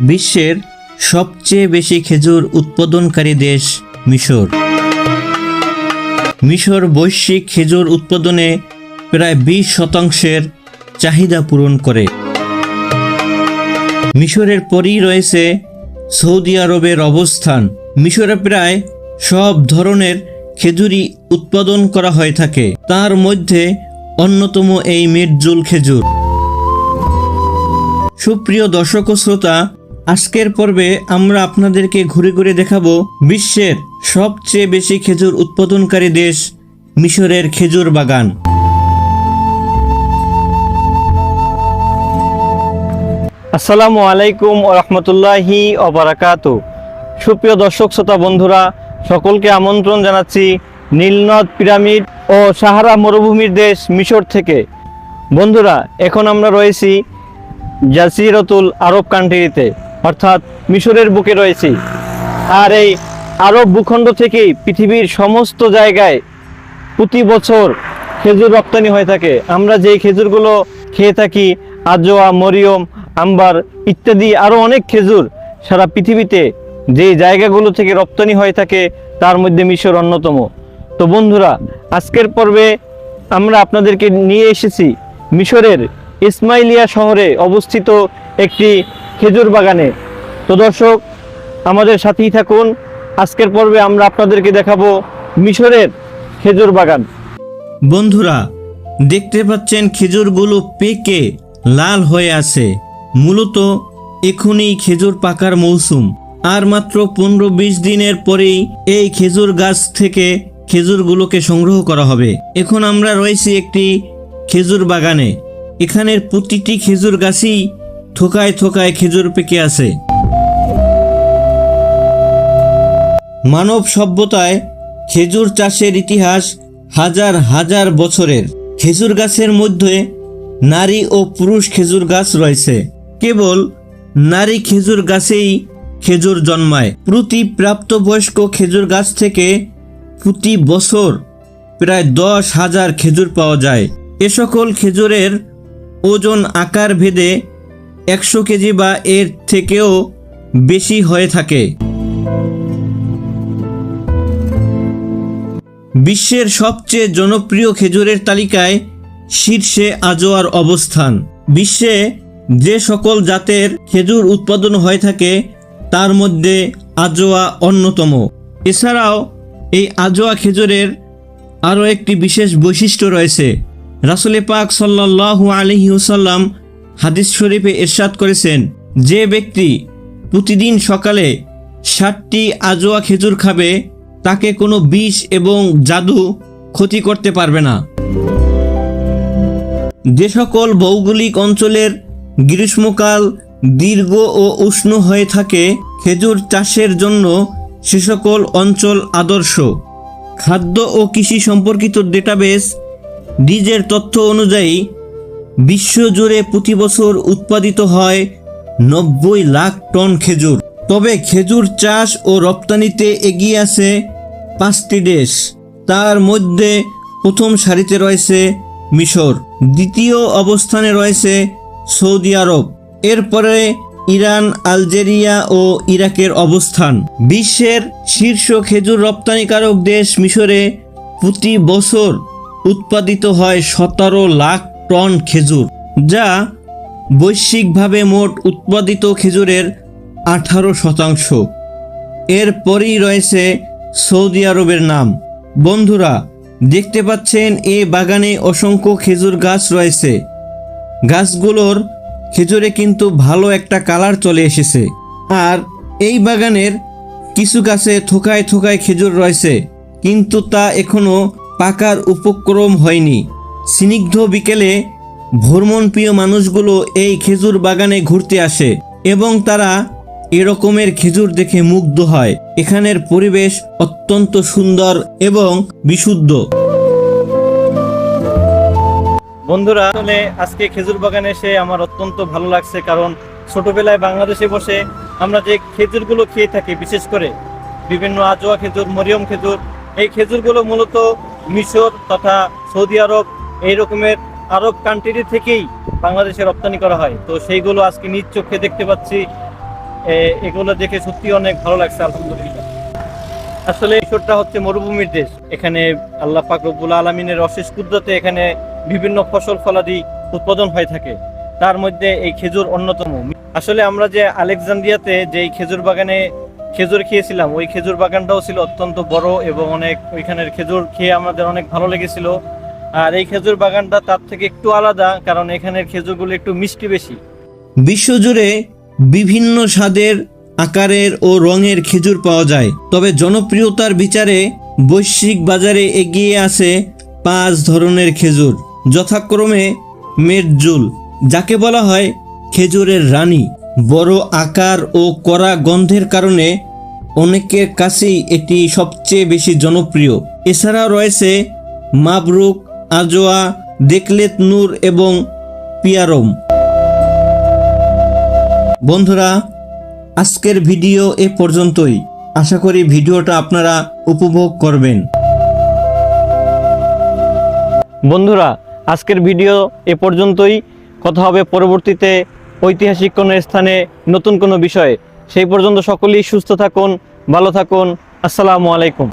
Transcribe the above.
বিশ্বের সবচেয়ে বেশি খেজুর উৎপাদনকারী দেশ মিশর। মিশর বৈশ্বিক খেজুর উৎপাদনে প্রায় বিশ শতাংশের চাহিদা পূরণ করে। মিশরের পরই রয়েছে সৌদি আরবের অবস্থান। মিশরে প্রায় সব ধরনের খেজুরি উৎপাদন করা হয়ে থাকে। তার মধ্যে অন্যতম এই মির্জুল খেজুর। সুপ্রিয় দর্শক শ্রোতা আজকের পর্বে আমরা আপনাদেরকে ঘুরে ঘুরে দেখাবো বিশ্বের সবচেয়ে বেশি খেজুর উৎপাদনকারী দেশ মিশরের খেজুর বাগান। আসসালামু আলাইকুম রহমতুল্লাহি অবরাকাত সুপ্রিয় দর্শক, শ্রোতা, বন্ধুরা, সকলকে আমন্ত্রণ জানাচ্ছি নীলনদ পিরামিড ও সাহারা মরুভূমির দেশ মিশর থেকে। বন্ধুরা, এখন আমরা রয়েছি জাসিরতুল আরব কান্ট্রিতে। অর্থাৎ মিশরের বুকে রয়েছি। আর এই আরব ভূখণ্ড থেকেই পৃথিবীর সমস্ত জায়গায় প্রতি বছর খেজুর রপ্তানি হয়ে থাকে। আমরা যেই খেজুরগুলো খেয়ে থাকি, আজোয়া, মরিয়ম, আম্বার ইত্যাদি আরও অনেক খেজুর সারা পৃথিবীতে যে জায়গাগুলো থেকে রপ্তানি হয়ে থাকে, তার মধ্যে মিশর অন্যতম। তো বন্ধুরা, আজকের পর্বে আমরা আপনাদেরকে নিয়ে এসেছি মিশরের ইসমাইলিয়া শহরে অবস্থিত একটি খেজুর বাগানে। তো দর্শক, আমাদের সাথেই থাকুন। আজকের পর্বে আমরা আপনাদেরকে দেখাবো মিশরের খেজুর বাগান। বন্ধুরা, দেখতে পাচ্ছেন খেজুরগুলো পেকে লাল হয়ে আছে। মূলত এখনই খেজুর পাকার মৌসুম। আর মাত্র পনেরো বিশ দিনের পরেই এই খেজুর গাছ থেকে খেজুরগুলোকে সংগ্রহ করা হবে। এখন আমরা রয়েছি একটি খেজুর বাগানে। এখানের প্রতিটি খেজুর গাছই থোকায় থোকায় খেজুর পেকে আছে। মানব সভ্যতায় খেজুর চাষের ইতিহাস হাজার হাজার বছরের। খেজুর গাছের মধ্যে নারী ও পুরুষ খেজুর গাছ রয়েছে। কেবল নারী খেজুর গাছেই খেজুর জন্মায়। প্রতি প্রাপ্তবয়স্ক খেজুর গাছ থেকে প্রতি বছর প্রায় দশ হাজার খেজুর পাওয়া যায়। এ সকল খেজুরের ওজন, আকার, ভেদে একশো কেজি বা এর থেকেও বেশি হয়ে থাকে। বিশ্বের সবচেয়ে জনপ্রিয় খেজুরের তালিকায় শীর্ষে আজোয়ার অবস্থান। বিশ্বে যে সকল জাতের খেজুর উৎপাদন হয়ে থাকে, তার মধ্যে আজোয়া অন্যতম। এছাড়াও এই আজোয়া খেজুরের আরও একটি বিশেষ বৈশিষ্ট্য রয়েছে। রাসুলে পাক সাল্লাহু আলহিউসাল্লাম হাদিস শরীফে এরশাদ করেছেন, যে ব্যক্তি প্রতিদিন সকালে ষাটটি আজোয়া খেজুর খাবে, তাকে কোনো বিষ এবং জাদু ক্ষতি করতে পারবে না। যে সকল ভৌগোলিক অঞ্চলের গ্রীষ্মকাল দীর্ঘ ও উষ্ণ হয়ে থাকে, খেজুর চাষের জন্য সে সকল অঞ্চল আদর্শ। খাদ্য ও কৃষি সম্পর্কিত ডেটাবেস ডিজের তথ্য অনুযায়ী বিশ্বজুড়ে প্রতি বছর উৎপাদিত হয় নব্বই লাখ টন খেজুর। তবে খেজুর চাষ ও রপ্তানিতে এগিয়ে আছে পাঁচটি দেশ। তার মধ্যে প্রথম সারিতে রয়েছে মিশর, দ্বিতীয় অবস্থানে রয়েছে সৌদি আরব। এরপরে ইরান, আলজেরিয়া ও ইরাকের অবস্থান। বিশ্বের শীর্ষ খেজুর রপ্তানিকারক দেশ মিশরে প্রতি বছর উৎপাদিত হয় সতেরো লাখ টন খেজুর, যা বৈশ্বিকভাবে মোট উৎপাদিত খেজুরের আঠারো শতাংশ। এরপরই রয়েছে সৌদি আরবের নাম। বন্ধুরা, দেখতে পাচ্ছেন এ বাগানে অসংখ্য খেজুর গাছ রয়েছে। গাছগুলোর খেজুরে কিন্তু ভালো একটা কালার চলে এসেছে। আর এই বাগানের কিছু গাছে থোকায় থোকায় খেজুর রয়েছে, কিন্তু তা এখনও পাকার উপক্রম হয়নি। স্নিগ্ধ বিকেলে ভ্রমণপ্রিয় মানুষগুলো এই খেজুর বাগানে ঘুরতে আসে এবং তারা এরকমের খেজুর দেখে মুগ্ধ হয়। এখানের পরিবেশ অত্যন্ত সুন্দর এবং বিশুদ্ধ। বন্ধুরা, আসলে আজকে খেজুর বাগানে এসে আমার অত্যন্ত ভালো লাগছে কারণ ছোটবেলায় বাংলাদেশে বসে আমরা যে খেজুরগুলো খেয়ে থাকি, বিশেষ করে বিভিন্ন আজোয়া খেজুর, মরিয়ম খেজুর, এই খেজুরগুলো মূলত মিশর তথা সৌদি আরব এই রকমের আরব কান্ট্রি থেকেই বাংলাদেশে রপ্তানি করা হয়। তো সেইগুলো আজকে নিজ চোখে দেখতে পাচ্ছি। এগুলো দেখে সত্যি অনেক ভালো লাগছে, আলহামদুলিল্লাহ। আসলে ঈশ্বরটা হচ্ছে মরুভূমির দেশ। এখানে আল্লাহ পাক রব্বুল আলমিনের অশেষ কুদরতে এখানে বিভিন্ন ফসল ফলাদি উৎপাদন হয়ে থাকে। তার মধ্যে এই খেজুর অন্যতম। আসলে আমরা যে আলেকজান্দ্রিয়াতে যে খেজুর বাগানে খেজুর খেয়েছিলাম, ওই খেজুর বাগানটাও ছিল অত্যন্ত বড় এবং অনেক ওইখানের খেজুর খেয়ে আমাদের অনেক ভালো লেগেছিল। আর এই খেজুর বাগানটা তার থেকে একটু আলাদা, কারণ এখানের খেজুরগুলো একটু মিষ্টি বেশি। বিশ্বজুড়ে বিভিন্ন স্বাদের আকারের ও রঙের খেজুর পাওয়া যায়। তবে জনপ্রিয়তার বিচারে বৈশ্বিক বাজারে এগিয়ে আছে পাঁচ ধরনের খেজুর। যথাক্রমে মেরজুল, যাকে বলা হয় খেজুরের রানী। বড় আকার ও কড়া গন্ধের কারণে অনেকের কাছেই এটি সবচেয়ে বেশি জনপ্রিয়। এছাড়াও রয়েছে মাবরুক আজোয়া, দেখলেত নূর এবং পিয়ারম। বন্ধুরা, আজকের ভিডিও এ পর্যন্তই। আশা করি ভিডিওটা আপনারা উপভোগ করবেন। বন্ধুরা, আজকের ভিডিও এ পর্যন্তই। কথা হবে পরবর্তীতে ঐতিহাসিক কোনো স্থানে নতুন কোনো বিষয়ে। সেই পর্যন্ত সকলেই সুস্থ থাকুন, ভালো থাকুন। আসসালামু আলাইকুম।